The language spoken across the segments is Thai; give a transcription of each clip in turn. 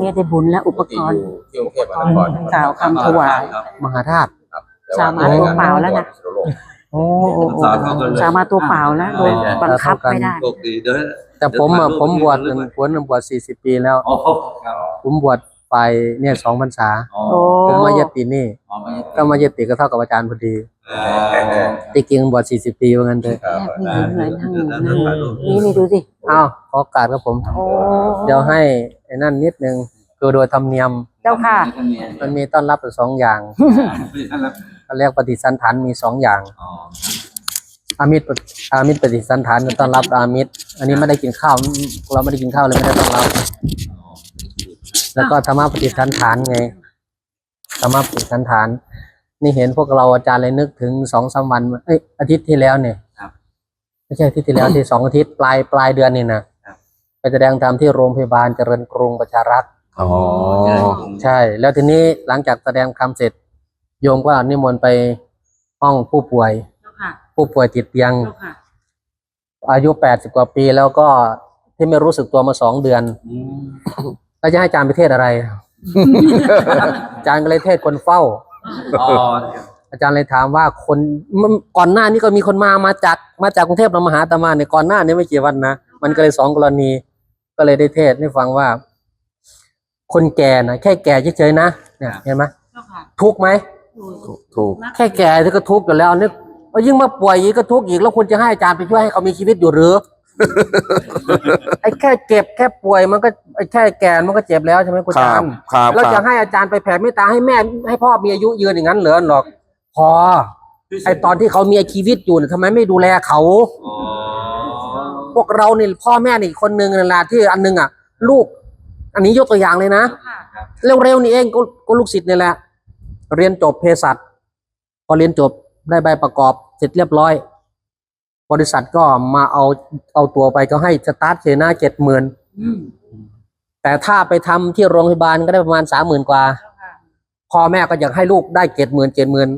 เนี่ยได้บุญและอุปกรณ์ ที่กรุงเทพมหานครกล่าวคำถวาย ครับมหาธาตุสามารถตัวเปล่าแล้วนะ โอ้โอ้โอ้สามเขาก็เลยสามารถตัวเปล่าแล้วโดยบังคับไม่ได้ โชคดีเด้อ แต่ผมอะเดี๋ยวผมบวชถ่ายรูปผลบวชสี่สิบปีแล้ว อ๋อครับผมบวชไปเนี่ยสองพรรษา อ๋อโอ้ ผมมายตินี่อ๋อไม่ ก็มายติก็เท่ากับอาจารย์พอดีอ๋อ ที่จริงบวชสี่สิบปีว่างั้นเถอะครับแม่ผู้หญิงเลยนั่งนั่งนี่นี่ดูสิอ้าวขอโอกาสครับผม โอ้เดี๋ยวให้ไอ้นั่นนิดนึงคือโดยธรรมเนียม เจ้าค่ะ มันมีต้อนรับอยู่สองอย่างเขาเรียกปฏิสันฐานมีสองอย่างอ๋ออามิตรปฏิอามิตรปฏิสันฐานคือต้อนรับอามิตร อันนี้ไม่ได้กินข้าว เราไม่ได้กินข้าวเลยไม่ได้ต้อนรับ แล้วก็ธรรมะปฏิสันฐานไงธรรมะปฏิสันฐาน นี่เห็นพวกเราอาจารย์เลยนึกถึงสองสามวันเอ้ยอาทิตย์ที่แล้วเนี่ยไม่ใช่อาทิตย์ที่แล้วที่สองอาทิตย์ปลายปลายเดือนนี่นะไปแสดงธรรมที่โรงพยาบาลเจริญกรุงประชารักษ์อ๋อใช่ แล้วทีนี้หลังจากแสดงคำเสร็จ โยมก็นิมนต์ไปห้องผู้ป่วยเจ้าค่ะผู้ป่วยติดเตียงเจ้าค่ะอายุแปดสิบกว่าปีแล้วก็ที่ไม่รู้สึกตัวมาสองเดือนอืมแล้วจะให้อาจารย์ไปเทศอะไรอาจารย์ก็เลยเทศคนเฝ้า อ๋ออาจารย์เลยถามว่าคนมันก่อนหน้านี้ก็มีคนมามาจากมาจากกรุงเทพเรามาหาอาตมาในยก่อนหน้านี้ไม่กี่วันนะมันก็เลยสองกรณี ก็เลยได้เทศให้ฟังว่า คนแก่นะแค่แก่เฉยๆนะเนี่ยเห็นไหมเจ้าค่ะทุกข์ไหมถูกแค่แก่ที่ก็ทุกข์อยู่แล้วเนี่ยเอายิ่งมาป่วยอีกก็ทุกข์อีกแล้วคุณจะให้อาจารย์ไปช่วยให้เขามีชีวิตอยู่หรือ ไอ้แค่เจ็บแค่ป่วยมันก็ไอ้แค่แก่มันก็เจ็บแล้วใช่ไหมคุณคอารัจาบรย์ครับแล้วคจะรับให้อาจารย์ไปแผ่เมตตาให้แม่ให้พ่อมีอายุยืนอย่างนั้นเหรอหรอก พอ ไอ้ตอนที่เขามีชีวิตอยู่เนี่ยทำไมไม่ดูแลเขาอ๋อพวกเรานี่พ่อแม่นี่คนหนึ่งนั่นแหละที่อันหนึงอะ ลูก อันนี้ยกตัวอย่างเลยนะเร็วๆนี่เองก็ก็ลูกศิษย์นี่แหละ เรียนจบเภสัชพอเรียนจบได้ใบประกอบเสร็จเรียบร้อย บริษัทก็มาเอาเอาตัวไปก็ให้สตาร์ทเชน่าเจ็ดหมื่นแต่ถ้าไปทำที่โรงพยาบาลก็ได้ประมาณสามหมื่นกว่าพ่อแม่ก็อยากให้ลูกได้เจ็ดหมื่นเจ็ดหมื่น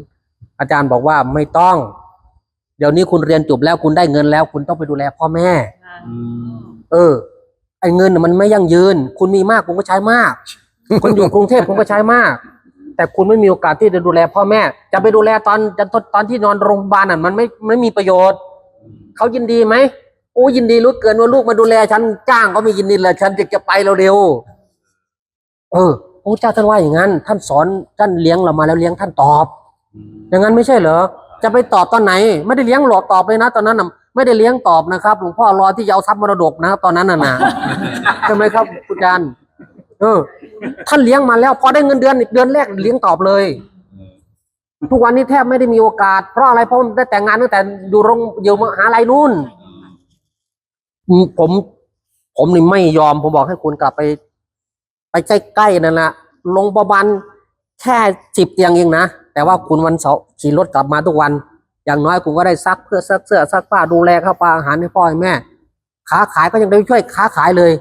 อาจารย์บอกว่าไม่ต้อง เดี๋ยวนี้คุณเรียนจบแล้วคุณได้เงินแล้ว คุณต้องไปดูแลพ่อแม่อืมเออ ไอ้เงินน่ะมันไม่ยั่งยืน คุณมีมากคุณก็ใช้มาก คุณอยู่กรุงเทพคุณก็ใช้มาก แต่คุณไม่มีโอกาสที่จะดูแลพ่อแม่ จะไปดูแลตอนตอนตอนที่นอนโรงพยาบาลน่ะมันไม่ไม่มีประโยชน์ เขายินดีไหมโอ้ยินดีรู้เกินว่าลูกมาดูแล ฉันจ้างก็ไม่ยินดีเลยฉันจะจะไปเร็วๆเออพระเจ้าท่านว่าอย่างนั้น ท่านสอนท่านเลี้ยงเรามาแล้วเลี้ยงท่านตอบ อย่างนั้นไม่ใช่เหรอจะไปตอบตอนไหน ไม่ได้เลี้ยงหลอกตอบเลยนะ ตอนนั้นน่ะไม่ได้เลี้ยงตอบนะครับหลวงพ่อรอที่จะเอาทรัพย์มรดกนะตอนนั้นน่ะนะใช่ไหมครับคุณอาจารย์เออ ท่านเลี้ยงมาแล้วพอได้เงินเดือนเดือนแรกเลี้ยงตอบเลย ทุกวันนี้แทบไม่ได้มีโอกาส เพราะอะไรเพราะได้แต่งงานตั้งแต่อยู่โรงอยู่มหาลัยนู่น ผม ผมนี่ไม่ยอม ผมบอกให้คุณกลับไป ไปใกล้ๆนั่นแหละลงประมาณแค่สิบเตียงเองนะ แต่ว่าคุณวันเสาร์ขี่รถกลับมาทุกวัน อย่างน้อยคุณก็ได้ซักเพื่อซักเสื้อซักผ้าดูแลข้าวปลาอาหารให้พ่อให้แม่ค้าขายก็ยังได้ช่วยค้าขายเลย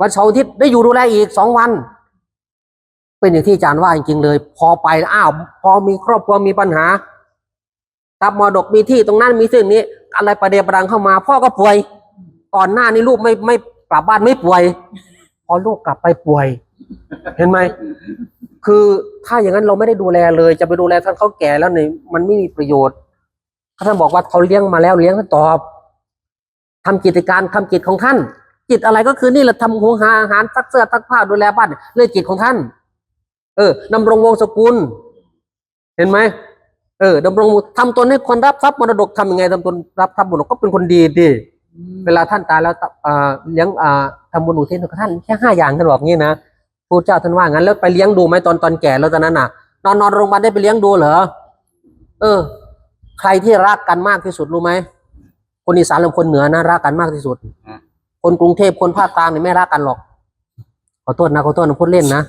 วันเสาร์อาทิตย์ได้อยู่ดูแลอีกสองวัน เป็นอย่างที่อาจารย์ว่าจริงๆเลย พอไปอ้าวพอมีครอบครัวมีปัญหาตับมรดกมีที่ตรงนั้นมีสิ่งนี้ อะไรประเดประดังเข้ามา พ่อก็ป่วย ก่อนหน้านี้ลูกไม่ไม่กลับบ้านไม่ป่วย พอลูกกลับไปป่วย เห็นไหมคือถ้าอย่างนั้นเราไม่ได้ดูแลเลย จะไปดูแลท่านเขาแก่แล้วเนี่ยมันไม่มีประโยชน์ท่านบอกว่าเขาเลี้ยงมาแล้วเลี้ยงท่านตอบทำกิจการทำกิจของท่านจิตอะไรก็คือนี่แหละทำหุงหาอาหารซักเสื้อซักผ้าดูแลบ้านเรื่องจิตของท่าน เออดำรงวงศกุล เห็นไหมเออดำรงทำตนให้คนรับทรัพย์มรดกทำยังไงทำตนรับทรัพย์มรดกก็เป็นคนดีดิเวลาท่านตายแล้วเอ่อเลี้ยงอ่าทำบุญอุทิศให้ท่านแค่ห้าอย่างท่านบอกงี้นะพระเจ้าท่านว่างั้นแล้วไปเลี้ยงดูไหมตอนตอนแก่แล้วตอนนั้นน่ะ นอนนอนโรงพยาบาลได้ไปเลี้ยงดูเหรอเออ ใครที่รักกันมากที่สุดรู้ไหมคนอีสานหรือคนเหนือนะรักกันมากที่สุด คนกรุงเทพคนภาคกลางนี่ไม่รักกันหรอกข อโทษนะขอโทษนะพูดเล่นนะ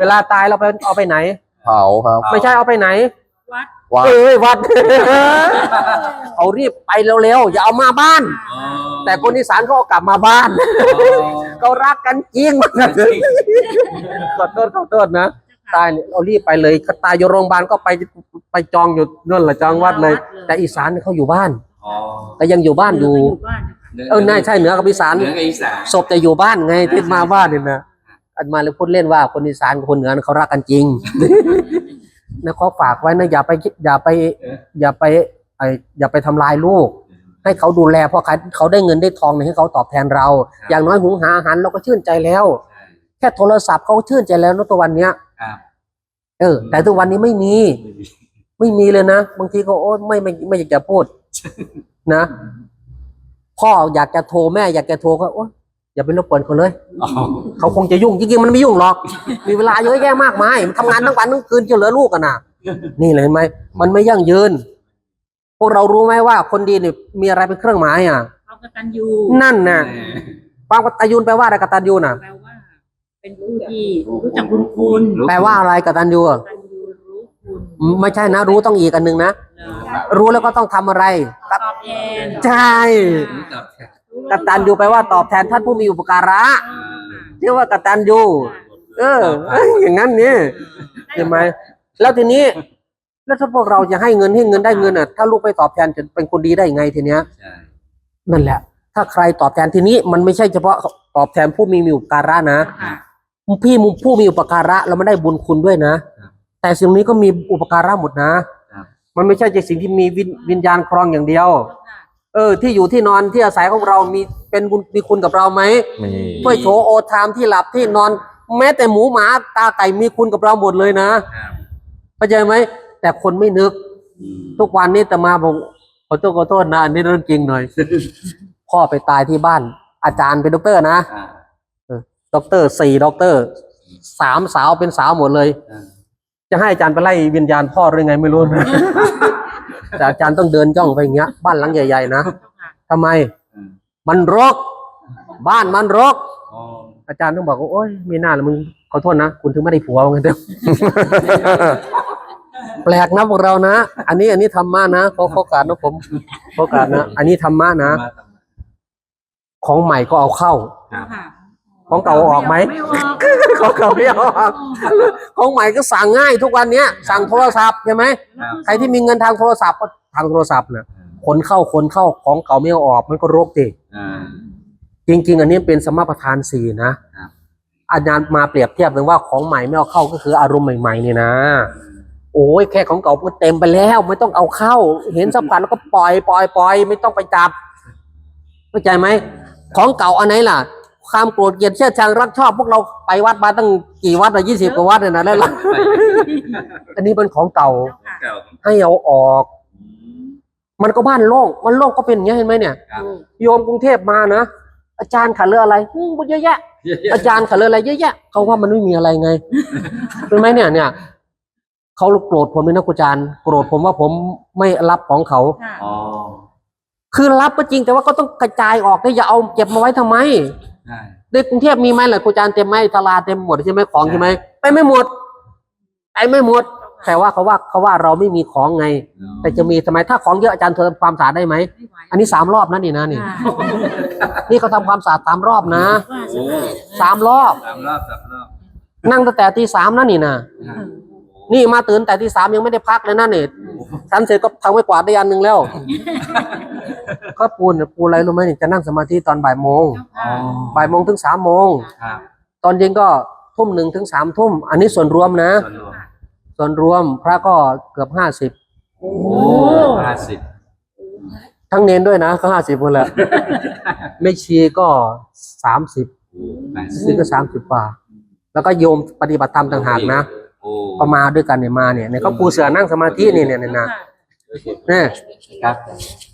เวลาตายเราไปเอาไปไหน เผาครับ ไม่ใช่เอาไปไหน วัด วัด เอ้ยวัด เอารีบไปเร็วๆอย่าเอามาบ้านอ๋อแต่คนอีสานเขาเอากลับมาบ้านเขารักกันจริงขอโทษขอโทษนะตายเนี่ยเรารีบไปเลยก็ตายอยู่โรงพยาบาลก็ไปไปจองอยู่นั่นแหละจองวัดเลย แต่อีสานเนี่ยเขาอยู่บ้านอ๋อแต่ยังอยู่บ้านอยู่บ้าน เออน่าใช่เหนือกับอีสานเหนือกับอีสานศพจะอยู่บ้านไงที่มาบ้านเนี่ยนะอันมาเลยพูดเล่นว่าคนอีสานกับคนเหนือเขารักกันจริงนะขอฝากไว้นะอย่าไปคิดอย่าไป อย่าไปไออย่าไปทำลายลูก ให้เขาดูแลเพราะเขาเขาได้เงินได้ทองเนี่ยให้เขาตอบแทนเรา อย่างน้อยหุงหาอาหารเราก็ชื่นใจแล้วใช่แค่โทรศัพท์เขาก็ชื่นใจแล้วนะตัววันเนี้ยครับเออ แต่ทุกวันนี้ไม่มี ไม่มีเลยนะ บางทีก็โอ้ไม่ไม่ไม่อยากจะพูดนะ พ่ออยากจะโทรแม่อยากจะโทรก็โอ้อย่าไปรบกวนเขาเลยอ๋อเขาคงจะยุ่งจริงๆมันไม่ยุ่งหรอก มีเวลาเยอะแยะมากมายมันทำงานทั้งวันทั้งคืนจะเหลือลูกกันนะนี่เลยเห็นไหมมันไม่ยั่งยืน พวกเรารู้ไหมว่าคนดีนี่มีอะไรเป็นเครื่องหมายอะเขากตัญญูนั่นน่ะความกตัญญูแปลว่าอะไรกตัญญูน่ะแปลว่า เป็นผู้ที่รู้จักบุญคุณแปลว่าอะไรกตัญญูอะกตัญญูรู้คุณไม่ใช่นะ รู้ต้องอีกอันหนึ่งนะเนอะรู้แล้วก็ต้องทำอะไรตอบ แทนใช่ตอบแทนกตัญญูแปลว่าตอบแทนท่านผู้มีอุปการะอ่าเรียกว่ากตัญญูเออ อย่างนั้นนี่ใช่ไหมแล้วทีนี้ แล้วถ้าพวกเราจะให้เงินให้เงินได้เงินอะถ้าลูกไปตอบแทนจะเป็นคนดีได้ไงทีเนี้ยใช่นั่นแหละ ถ้าใครตอบแทนทีนี้ มันไม่ใช่เฉพาะตอบแทนผู้มีมีอุปการะนะค่ะพี่มุผู้มีอุปการะเราไม่ได้บุญคุณด้วยนะแต่สิ่งนี้ก็มีอุปการะหมดนะ มันไม่ใช่จะสิ่งที่มีวิญวิญญาณครองอย่างเดียว เออ ที่อยู่ที่นอนที่อาศัยของเรามีเป็นบุญมีคุณกับเราไหมมีถ้วยโถโอทามที่หลับที่นอน แม้แต่หมูหมาตาไก่มีคุณกับเราหมดเลยนะครับเข้าใจไหมแต่คนไม่นึกอืมทุกวันนี้แต่มาบอกขอโทษขอโทษนะอันนี้เรื่องจริงหน่อย พ่อไปตายที่บ้าน อาจารย์เป็นด็อกเตอร์นะอ่าด็อกเตอร์สี่ด็อกเตอร์สามสาวเป็นสาวหมดเลยอ่า จะให้อาจารย์ไปไล่วิญญาณพ่อหรือไงไม่รู้นะ แต่อาจารย์ต้องเดินจ้องไปอย่างเงี้ย บ้านหลังใหญ่ๆนะทำไมอืมมันรก บ้านมันรกอ๋ออาจารย์ต้องบอกว่าโอ๊ยมีหน้าแล้วมึงขอโทษนะ คุณถึงไม่ได้ผัวว่างั้นเถอะแปลกนะพวกเรานะ อันนี้อันนี้ธรรมะนะขอขอโอกาสนะผมขอโอกาสนะ อันนี้ธรรมะนะมาทำไมของใหม่ก็เอาเข้าครับค่ะของเก่าออกไหมไม่ออก ของเก่าไม่ออกของใหม่ก็สั่งง่ายทุกวันเนี้ยสั่งโทรศัพท์ใช่ไหมครับใครที่มีเงินทางโทรศัพท์ก็ทางโทรศัพท์นะขนเข้าขนเข้าของเก่าไม่เอาออกมันก็รกดิอ่าจริง ๆ อันนี้เป็นสมประทานสี่นะครับอาจารย์มาเปรียบเทียบถึงว่าของใหม่ไม่เอาเข้าก็คืออารมณ์ใหม่ๆเนี่ยนะ โอ้ยแค่ของเก่ามันเต็มไปแล้ว ไม่ต้องเอาเข้า เห็นสัมผัสแล้วก็ปล่อยปล่อยปล่อยไม่ต้องไปจับเข้าใจไหมของเก่าอันไหนล่ะ ความโกรธเกลียดเชื่อชังรักชอบ พวกเราไปวัดมาตั้งกี่วัดอะยี่สิบกว่าวัดเลยนะแล้วล่ะอันนี้เป็นของเก่า เก่าให้เอาออก มันก็บ้านโล่งมันโล่งก็เป็นอย่างนี้ยเห็นไหมเนี่ย ครับโยมกรุงเทพมานะอาจารย์ขัดเรืออะไรอืมเยอะแยะ อาจารย์ขัดเรืออะไรเยอะแยะเขาว่ามันไม่มีอะไรไงเป็นไหมเนี่ยเนี่ยเขาโกรธผมเลยนะครูอาจารย์โกรธผมว่าผมไม่รับของเขา ค่ะ อ๋อ คือรับก็จริงแต่ว่าก็ต้องกระจายออกได้อย่าเอาเก็บมาไว้ทำไม ใช่ในกรุงเทพมีไหมล่ะครูอาจารย์เต็มไหมตลาดเต็มหมดใช่ไหมของใช่ไหมไปไม่หมดไปไม่หมด แต่ว่าเขาว่าเขาว่าเราไม่มีของไง แต่จะมีทำไมถ้าของเยอะอาจารย์เธอทำความสะอาดได้ไหมไม่ไหวอันนี้สามรอบนะนี่นะนี่ค่ะนี่เขาทำความสะอาดสามรอบนะว่าโอ้สามรอบสามรอบสามรอบนั่งตั้งแต่ตีสามนะนี่นะครับ นี่มาตื่นแต่ตีสามยังไม่ได้พักเลยนะเนี่ยฉันเสร็จก็ทำไว้กวาดได้อันหนึ่งแล้ว ก็ปูนปูอะไรรู้ไหมนี่จะนั่งสมาธิตอนบ่ายโมงอ๋อบ่ายโมงถึงสามโมงครับตอนเย็นก็ทุ่มหนึ่งถึงสามทุ่ม อันนี้ส่วนรวมนะ ส่วนรวมส่วนรวมพระก็เกือบห้าสิบโอ้โอ้ห้าสิบทั้งเนนด้วยนะก็ห้าสิบคนแหละไม่ชีก็สามสิบโอ้แปดสิซึ่บงก็สามสิบกว่า แล้วก็โยมปฏิบัติธรรมต่างหากนะโอ้ ก็มาด้วยกันเนี่ยมาเนี่ยเนี่ยก็ปูเสือนั่งสมาธิเนี่ยเนี่ยเนี่ยนะเนี่ยครับ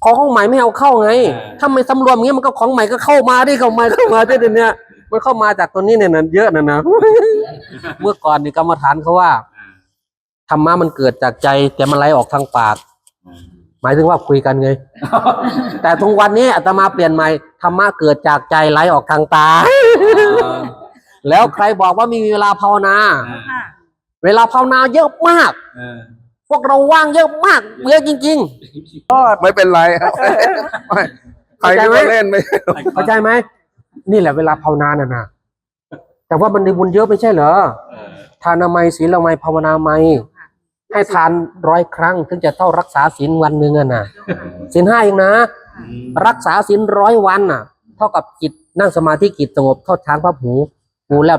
ของของใหม่ไม่เอาเข้าไงเออถ้าไม่สำรวมอย่างเงี้ยมันก็ของใหม่ก็เข้ามาดิเข้ามาเข้ามาที่เนี่ย มันเข้ามาจากตัวนี้เนี่ยนะเยอะนะนะเมื่อก่อนนี่กรรมฐานเขาว่าอ่าธรรมะมันเกิดจากใจแต่มันไหลออกทางปากอืมหมายถึงว่าคุยกันไง แต่ทุกวันนี้อาตมาเปลี่ยนใหม่ธรรมะเกิดจากใจไหลออกทางตาอ๋อแล้วใครบอกว่าไมมีเวลาภาวนาอ่าค่ะ เวลาภาวนาเยอะมากเออพวกเราว่างเยอะมากเยอะจริงไม่เป็นไรครับไม่ใครก็มาเล่นไม่ๆ เข้าใจไหม นี่แหละเวลาภาวนาน่ะนะแต่ว่ามันได้บุญเยอะไม่ใช่เหรอเออทานามัยศีลไมัยภาวนาไมัย ให้ทานร้อยครั้ง ถึงจะเท่ารักษาศีลวันหนึ่งอะนะศีลห้าเองนะ รักษาศีลร้อยวันน่ะ เท่ากับจิตนั่งสมาธิจิตสงบเท่าช้างพับหูหูแลบ